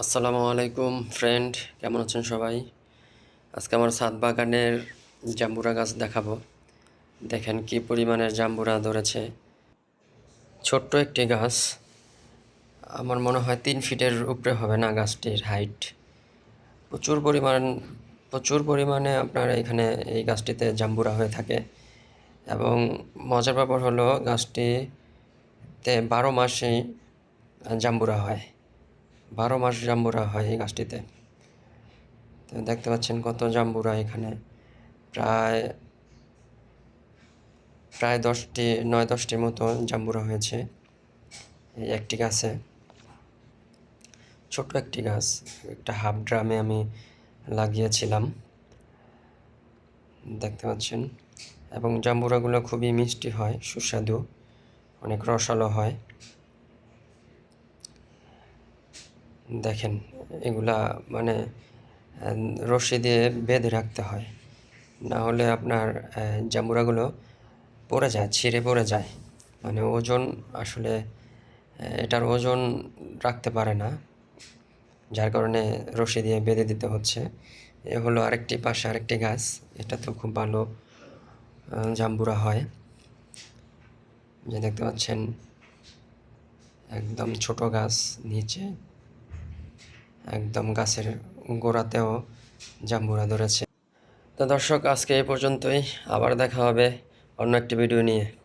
আসসালামু আলাইকুম ফ্রেন্ড কেমন আছেন সবাই? আজকে আমার ছাদ বাগানের জাম্বুরা গাছ দেখাবো। দেখেন কি পরিমাণের জাম্বুরা ধরেছে। ছোট্ট একটি গাছ। আমার মনে হয় তিন ফিটের উপরে হবে না গাছটির হাইট প্রচুর পরিমাণ, প্রচুর পরিমাণে আপনার এখানে এই গাছটিতে জাম্বুরা হয়ে থাকে। এবং মজার ব্যাপার হলো গাছটিতে বারো মাসেই জাম্বুরা হয়। বারো মাস জাম্বুরা হয় এই গাছটিতে। তো দেখতে পাচ্ছেন কত জাম্বুরা এখানে। প্রায় প্রায় দশটি, নয় দশটির মতো জাম্বুরা হয়েছে এই একটি গাছে। ছোট্ট একটি গাছ, একটা হাফ ড্রামে আমি লাগিয়েছিলাম। দেখতে পাচ্ছেন। এবং জাম্বুরাগুলো খুবই মিষ্টি হয়, সুস্বাদু, অনেক রসালো হয়। দেখেন এগুলা মানে রশি দিয়ে বেঁধে রাখতে হয়। না হলে আপনার আহ, জাম্বুরাগুলো পড়ে যায় ছিঁড়ে পড়ে যায়। মানে ওজন আসলে এটার ওজন রাখতে পারে না যার কারণে রশি দিয়ে বেঁধে দিতে হচ্ছে। এ হলো আরেকটি পাশে আরেকটি গাছ এটা তো খুব ভালো জাম্বুরা হয়। যে দেখতে পাচ্ছেন একদম ছোট গাছ নিচে একদম গাছের গোড়াতেও জাম্বুরা ধরেছে। তো দর্শক, আজকে এই পর্যন্তই। আবার দেখা হবে অন্য একটি ভিডিও নিয়ে।